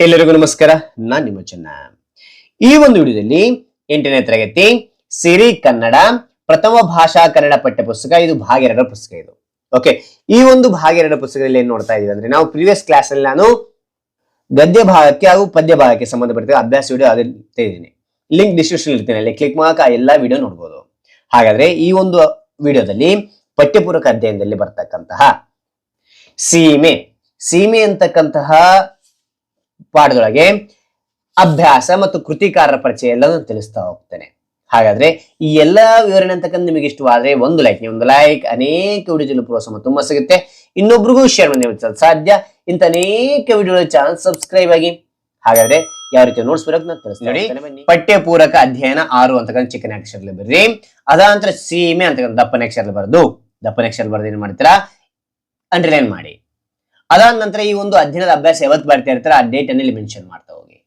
ಎಲ್ಲರಿಗೂ ನಮಸ್ಕಾರ, ನಾನ್ ನಿಮ್ಮ ಚೆನ್ನ. ಈ ಒಂದು ವಿಡಿಯೋದಲ್ಲಿ ಎಂಟನೇ ತರಗತಿ, ಸಿರಿ ಕನ್ನಡ, ಪ್ರಥಮ ಭಾಷಾ ಕನ್ನಡ ಪಠ್ಯ ಪುಸ್ತಕ, ಇದು ಭಾಗ ಎರಡರ ಪುಸ್ತಕ ಇದು. ಓಕೆ ಈ ಒಂದು ಭಾಗ ಎರಡರ ಪುಸ್ತಕದಲ್ಲಿ ಏನ್ ನೋಡ್ತಾ ಇದೀವಿ ಅಂದ್ರೆ, ನಾವು ಪ್ರೀವಿಯಸ್ ಕ್ಲಾಸ್ ಅಲ್ಲಿ ನಾನು ಗದ್ಯ ಭಾಗಕ್ಕೆ ಹಾಗೂ ಪದ್ಯ ಭಾಗಕ್ಕೆ ಸಂಬಂಧಪಟ್ಟ ಅಭ್ಯಾಸ ವಿಡಿಯೋ ಅದೇ ಇದ್ದೀನಿ ಲಿಂಕ್ ಡಿಸ್ಕ್ರಿಪ್ಷನ್ ಇರ್ತೀನಿ, ಅಲ್ಲಿ ಕ್ಲಿಕ್ ಮಾಡಕ ಎಲ್ಲಾ ವಿಡಿಯೋ ನೋಡ್ಬೋದು. ಹಾಗಾದ್ರೆ ಈ ಒಂದು ವಿಡಿಯೋದಲ್ಲಿ ಪಠ್ಯಪೂರಕ ಅಧ್ಯಯನದಲ್ಲಿ ಬರ್ತಕ್ಕಂತಹ ಸೀಮೆ ಸೀಮೆ ಅಂತಕ್ಕಂತಹ ಪಾಠದೊಳಗೆ ಅಭ್ಯಾಸ ಮತ್ತು ಕೃತಿಕಾರರ ಪರಿಚಯ ಎಲ್ಲನೂ ತಿಳಿಸ್ತಾ ಹೋಗ್ತೇನೆ. ಹಾಗಾದ್ರೆ ಈ ಎಲ್ಲಾ ವಿವರಣೆ ಅಂತಕ್ಕಂಥ ನಿಮಗೆ ಇಷ್ಟವಾದ್ರೆ ಒಂದು ಲೈಕ್ ನೀವು ಒಂದು ಲೈಕ್ ಅನೇಕ ವಿಡಿಯೋ ಪ್ರೋತ್ಸಾಹ ತುಂಬ ಸಿಗುತ್ತೆ. ಇನ್ನೊಬ್ರಿಗೂ ಶೇರ್ ಮಾಡಿ ಸಾಧ್ಯ. ಇಂಥ ಅನೇಕ ವಿಡಿಯೋ ಚಾನಲ್ ಸಬ್ಸ್ಕ್ರೈಬ್ ಆಗಿ. ಹಾಗಾದ್ರೆ ಯಾವ ರೀತಿ ನೋಟ್ಸ್ ಬರೋಕ್ ನಾನು ತಿಳಿಸ್ತೀನಿ ನೋಡಿ ಪಠ್ಯ ಪೂರಕ ಅಧ್ಯಯನ ಆರು ಅಂತಕ್ಕಂಥ ಚಿಕ್ಕನ ಅಕ್ಷರದಲ್ಲಿ ಬರ್ರಿ. ಅದಾನಂತರ ಸೀಮೆ ಅಂತಕ್ಕಂಥ ದಪ್ಪನ ಅಕ್ಷರದಲ್ಲಿ ಬರೆದು ದಪ್ಪನ ಅಕ್ಷರ ಬರೆದು ಏನ್ ಮಾಡ್ತೀರಾ? ಅಂಡರ್ಲೈನ್ ಮಾಡಿ. ಅದಾದ ನಂತರ ಈ ಒಂದು ಅಧ್ಯಯನದ ಅಭ್ಯಾಸ ಯಾವತ್ತು ಬರ್ತಾ ಇರ್ತಾರೆ ಆ ಡೇಟ್ ಅನ್ನಲ್ಲಿ ಮೆನ್ಷನ್ ಮಾಡ್ತಾ ಹೋಗಿ.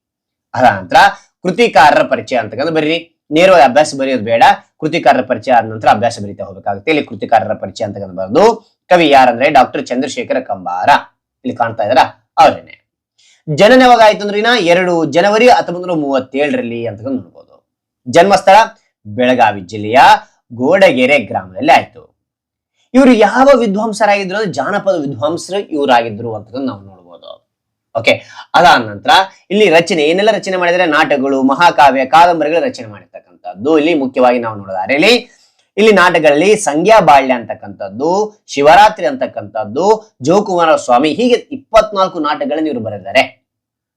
ಅದಾದ ನಂತರ ಕೃತಿಕಾರರ ಪರಿಚಯ ಅಂತಕ್ಕಂಥ ಬರೀರಿ. ನೇರವಾಗಿ ಅಭ್ಯಾಸ ಬರೆಯೋದು ಬೇಡ. ಕೃತಿಕಾರರ ಪರಿಚಯ ಆದ ನಂತರ ಅಭ್ಯಾಸ ಬರೀತಾ ಹೋಗಬೇಕಾಗುತ್ತೆ. ಇಲ್ಲಿ ಕೃತಿಕಾರರ ಪರಿಚಯ ಅಂತಕ್ಕಂಥ ಬರೆದು, ಕವಿ ಯಾರಂದ್ರೆ ಡಾಕ್ಟರ್ ಚಂದ್ರಶೇಖರ ಕಂಬಾರ. ಇಲ್ಲಿ ಕಾಣ್ತಾ ಇದಾರ ಅವರೇನೆ. ಜನನ ಯಾವಾಗ ಆಯ್ತು ಅಂದ್ರೆ ಎರಡು ಜನವರಿ ಹತ್ತೊಂಬತ್ತು ಮೂವತ್ತೇಳರಲ್ಲಿ ಅಂತಕ್ಕಂಥ ನೋಡ್ಬೋದು. ಜನ್ಮಸ್ಥಳ, ಬೆಳಗಾವಿ ಜಿಲ್ಲೆಯ ಗೋಡಗೆರೆ ಗ್ರಾಮದಲ್ಲಿ ಆಯ್ತು. ಇವರು ಯಾವ ವಿದ್ವಾಂಸರಾಗಿದ್ರು ಅಂದ್ರೆ ಜಾನಪದ ವಿದ್ವಾಂಸರು ಇವರಾಗಿದ್ರು ಅಂತ ನಾವು ನೋಡ್ಬೋದು. ಓಕೆ ಅದಾದ ನಂತರ ಇಲ್ಲಿ ರಚನೆ, ಏನೆಲ್ಲ ರಚನೆ ಮಾಡಿದರೆ ನಾಟಕಗಳು, ಮಹಾಕಾವ್ಯ, ಕಾದಂಬರಿಗಳು ರಚನೆ ಮಾಡಿರ್ತಕ್ಕಂಥದ್ದು. ಇಲ್ಲಿ ಮುಖ್ಯವಾಗಿ ನಾವು ನೋಡೋದಾದ್ರೆ ಇಲ್ಲಿ ಇಲ್ಲಿ ನಾಟಕಗಳಲ್ಲಿ ಸಂಗ್ಯಾ ಬಾಳ್ಯ ಅಂತಕ್ಕಂಥದ್ದು, ಶಿವರಾತ್ರಿ ಅಂತಕ್ಕಂಥದ್ದು, ಜೋಕುಮಾರ ಸ್ವಾಮಿ, ಹೀಗೆ ಇಪ್ಪತ್ನಾಲ್ಕು ನಾಟಕಗಳನ್ನು ಇವರು ಬರೆದಿದ್ದಾರೆ.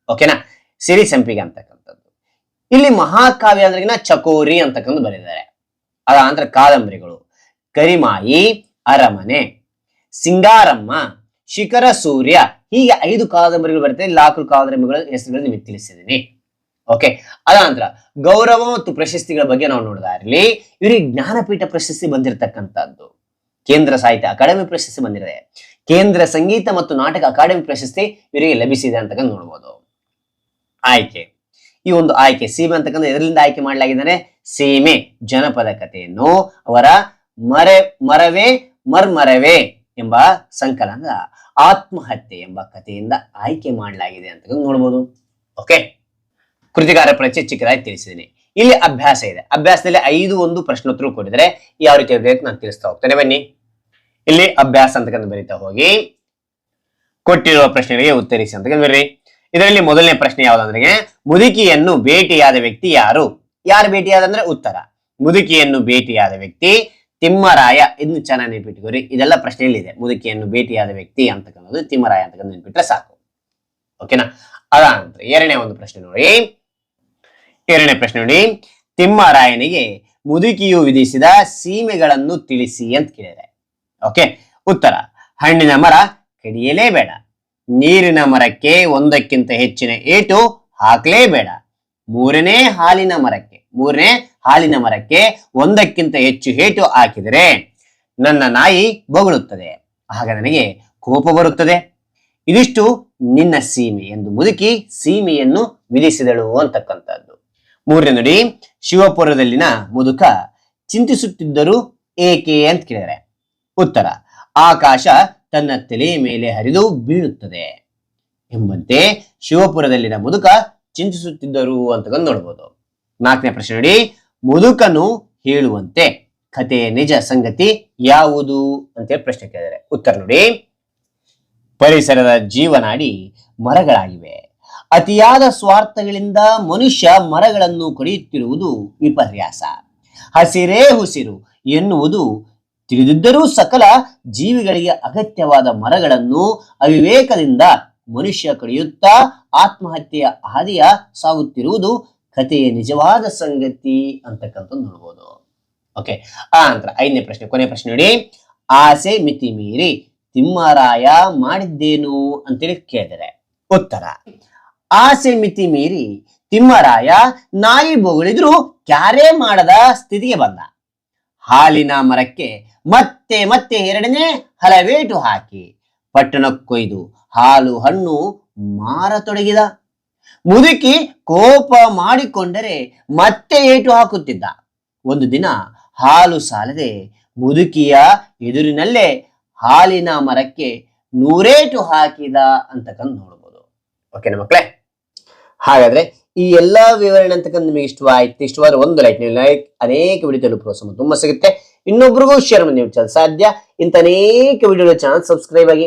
ಓಕೆನಾ ಸಿರಿ ಸಂಪಿಗೆ ಅಂತಕ್ಕಂಥದ್ದು. ಇಲ್ಲಿ ಮಹಾಕಾವ್ಯ ಅಂದ್ರೆಗಿನ ಚಕೋರಿ ಅಂತಕ್ಕಂಥ ಬರೆದಿದ್ದಾರೆ. ಅದ ನಂತರ ಕಾದಂಬರಿಗಳು. ಕರಿಮಾಯಿ ಅರಮನೆ, ಸಿಂಗಾರಮ್ಮ, ಶಿಖರ ಸೂರ್ಯ, ಹೀಗೆ ಐದು ಕಾದಂಬರಿಗಳು ಬರ್ತದೆ ಲಾಕು ಕಾದಂಬರಿಗಳ ಹೆಸರುಗಳು ನಿಮಗೆ ತಿಳಿಸಿದ್ದೀನಿ. ಓಕೆ ಅದ ನಂತರ ಗೌರವ ಮತ್ತು ಪ್ರಶಸ್ತಿಗಳ ಬಗ್ಗೆ ನಾವು ನೋಡಿದಾರಲ್ಲಿ ಇವರಿಗೆ ಜ್ಞಾನಪೀಠ ಪ್ರಶಸ್ತಿ ಬಂದಿರತಕ್ಕಂಥದ್ದು. ಕೇಂದ್ರ ಸಾಹಿತ್ಯ ಅಕಾಡೆಮಿ ಪ್ರಶಸ್ತಿ ಬಂದಿದೆ. ಕೇಂದ್ರ ಸಂಗೀತ ಮತ್ತು ನಾಟಕ ಅಕಾಡೆಮಿ ಪ್ರಶಸ್ತಿ ಇವರಿಗೆ ಲಭಿಸಿದೆ ಅಂತಕ್ಕಂಥ ನೋಡ್ಬೋದು. ಆಯ್ಕೆ. ಈ ಒಂದು ಆಯ್ಕೆ ಸೀಮೆ ಅಂತಕ್ಕಂಥ ಎದರಿಂದ ಆಯ್ಕೆ ಮಾಡಲಾಗಿದ್ದಾನೆ? ಸೀಮೆ ಜನಪದ ಕಥೆಯನ್ನು ಅವರ ಮರೆ ಮರವೇ ಮರ್ಮರವೇ ಎಂಬ ಸಂಕಲನದ ಆತ್ಮಹತ್ಯೆ ಎಂಬ ಕಥೆಯಿಂದ ಆಯ್ಕೆ ಮಾಡಲಾಗಿದೆ ಅಂತ ನೋಡ್ಬೋದು. ಓಕೆ ಕೃತಿಕಾರ ಪರಿಚಯ ಚಿಕ್ಕದಾಗಿ ತಿಳಿಸಿದ್ದೀನಿ. ಇಲ್ಲಿ ಅಭ್ಯಾಸ ಇದೆ. ಅಭ್ಯಾಸದಲ್ಲಿ ಐದು ಒಂದು ಪ್ರಶ್ನೋತ್ತರ ಕೊಟ್ಟಿದ್ರೆ ಯಾವ ರೀತಿ ಇರಬೇಕು ನಾನು ತಿಳಿಸ್ತಾ ಹೋಗ್ತೇನೆ. ಬನ್ನಿ. ಇಲ್ಲಿ ಅಭ್ಯಾಸ ಅಂತಕ್ಕಂಥ ಬರೀತಾ ಹೋಗಿ. ಕೊಟ್ಟಿರುವ ಪ್ರಶ್ನೆಗಳಿಗೆ ಉತ್ತರಿಸಿ ಅಂತ ಬರ್ರಿ. ಇದರಲ್ಲಿ ಮೊದಲನೇ ಪ್ರಶ್ನೆ ಯಾವ್ದಂದ್ರೆ ಮುದುಕಿಯನ್ನು ಭೇಟಿಯಾದ ವ್ಯಕ್ತಿ ಯಾರು? ಯಾರು ಭೇಟಿಯಾದ ಅಂದ್ರೆ ಉತ್ತರ. ಮುದುಕಿಯನ್ನು ಭೇಟಿಯಾದ ವ್ಯಕ್ತಿ ತಿಮ್ಮರಾಯ ಇದನ್ನು ಚೆನ್ನಾಗಿ ನೆನ್ಪಿಟ್ಕೋರಿ. ಇದೆಲ್ಲ ಪ್ರಶ್ನೆಯಲ್ಲಿ ಇದೆ ಮುದುಕಿಯನ್ನು ಭೇಟಿಯಾದ ವ್ಯಕ್ತಿ ಅಂತಕ್ಕಂಥದ್ದು ತಿಮ್ಮರಾಯ ಅಂತಕ್ಕಂಥ ನೆನ್ಪಿಟ್ರೆ ಸಾಕು. ಓಕೆನಾ? ಅದಾನಂತರ ಎರಡನೇ ಒಂದು ಪ್ರಶ್ನೆ ನೋಡಿ. ಎರಡನೇ ಪ್ರಶ್ನೆ ನೋಡಿ. ತಿಮ್ಮರಾಯನಿಗೆ ಮುದುಕಿಯು ವಿಧಿಸಿದ ಸೀಮೆಗಳನ್ನು ತಿಳಿಸಿ ಅಂತ ಕೇಳಿದೆ. ಓಕೆ? ಉತ್ತರ. ಹಣ್ಣಿನ ಮರ ಕಡಿಯಲೇಬೇಡ. ನೀರಿನ ಮರಕ್ಕೆ ಒಂದಕ್ಕಿಂತ ಹೆಚ್ಚಿನ ಏಟು ಹಾಕಲೇಬೇಡ. ಮೂರನೇ ಹಾಲಿನ ಮರಕ್ಕೆ. ಮೂರನೇ ಹಾಲಿನ ಮರಕ್ಕೆ ಒಂದಕ್ಕಿಂತ ಹೆಚ್ಚು ಏಟು ಹಾಕಿದರೆ ನನ್ನ ನಾಯಿ ಬೊಗಳುತ್ತದೆ. ಆಗ ನನಗೆ ಕೋಪ ಬರುತ್ತದೆ. ಇದಿಷ್ಟು ನಿನ್ನ ಸೀಮೆ ಎಂದು ಮುದುಕಿ ಸೀಮೆಯನ್ನು ವಿಧಿಸಿದಳು ಅಂತಕ್ಕಂಥದ್ದು. ಮೂರನೇ ನುಡಿ, ಶಿವಪುರದಲ್ಲಿನ ಮುದುಕ ಚಿಂತಿಸುತ್ತಿದ್ದರು ಏಕೆ ಅಂತ ಕೇಳಿದರೆ, ಉತ್ತರ, ಆಕಾಶ ತನ್ನ ತಲೆ ಮೇಲೆ ಹರಿದು ಬೀಳುತ್ತದೆ ಎಂಬಂತೆ ಶಿವಪುರದಲ್ಲಿನ ಮುದುಕ ಚಿಂತಿಸುತ್ತಿದ್ದರು ಅಂತ ನೋಡ್ಬೋದು. ನಾಲ್ಕನೇ ಪ್ರಶ್ನೆ ನೋಡಿ ಮುದುಕನು ಹೇಳುವಂತೆ ಕಥೆಯ ನಿಜ ಸಂಗತಿ ಯಾವುದು ಅಂತ ಪ್ರಶ್ನೆ ಕೇಳಿದರೆ ಉತ್ತರ ನೋಡಿ. ಪರಿಸರದ ಜೀವನಾಡಿ ಮರಗಳಾಗಿವೆ. ಅತಿಯಾದ ಸ್ವಾರ್ಥಗಳಿಂದ ಮನುಷ್ಯ ಮರಗಳನ್ನು ಕಡಿಯುತ್ತಿರುವುದು ವಿಪರ್ಯಾಸ. ಹಸಿರೇ ಹುಸಿರು ಎನ್ನುವುದು ತಿಳಿದಿದ್ದರೂ ಸಕಲ ಜೀವಿಗಳಿಗೆ ಅಗತ್ಯವಾದ ಮರಗಳನ್ನು ಅವಿವೇಕದಿಂದ ಮನುಷ್ಯ ಕಡಿಯುತ್ತಾ, ಆತ್ಮಹತ್ಯೆಯ ಹಾದಿಯ ಸಾಗುತ್ತಿರುವುದು ಕಥೆಯ ನಿಜವಾದ ಸಂಗತಿ ಅಂತಕ್ಕಂಥದ್ದು ನೋಡ್ಬೋದು. ಓಕೆ ಆ ನಂತರ ಐದನೇ ಪ್ರಶ್ನೆ, ಕೊನೆ ಪ್ರಶ್ನೆ ನೋಡಿ. ಆಸೆ ಮಿತಿ ಮೀರಿ ತಿಮ್ಮರಾಯ ಮಾಡಿದ್ದೇನು ಅಂತೇಳಿ ಕೇಳಿದರೆ ಉತ್ತರ. ಆಸೆ ಮಿತಿ ಮೀರಿ ತಿಮ್ಮರಾಯ ನಾಯಿ ಬೊಗಳಿದ್ರು ಕ್ಯಾರೇ ಮಾಡದ ಸ್ಥಿತಿಗೆ ಬಂದ. ಹಾಲಿನ ಮರಕ್ಕೆ ಮತ್ತೆ ಮತ್ತೆ ಎರಡನೇ ಹಲವೇಟು ಹಾಕಿ ಪಟ್ಟಣಕ್ಕೊಯ್ದು ಹಾಲು ಹಣ್ಣು ಮಾರತೊಡಗಿದ. ಮುದುಕಿ ಕೋಪ ಮಾಡಿಕೊಂಡರೆ ಮತ್ತೆ ಏಟು ಹಾಕುತ್ತಿದ್ದ. ಒಂದು ದಿನ ಹಾಲು ಸಾಲದೆ ಮುದುಕಿಯ ಎದುರಿನಲ್ಲೇ ಹಾಲಿನ ಮರಕ್ಕೆ ನೂರೇಟು ಹಾಕಿದ ಅಂತಕ್ಕಂದು ನೋಡ್ಬೋದು. ಓಕೆನಾ ಮಕ್ಕಳೇ ಹಾಗಾದ್ರೆ ಈ ಎಲ್ಲಾ ವಿವರಣೆ ಅಂತಕ್ಕಂಥ ನಿಮಗೆ ಇಷ್ಟವಾಯ್ತು, ಇಷ್ಟವಾದ ಒಂದು ಲೈಕ್ ನೀವು ಲೈಕ್ ಅನೇಕ ವಿಡಿಯೋ ಪ್ರೋತ್ಸಾಹ ತುಂಬ ಸಿಗುತ್ತೆ. ಇನ್ನೊಬ್ರಿಗೂ ಶೇರ್ ಮಾಡಿ ನೀವು ಸಾಧ್ಯ ಇಂಥ ಅನೇಕ ವಿಡಿಯೋ ಚಾನಲ್ ಸಬ್ಸ್ಕ್ರೈಬ್ ಆಗಿ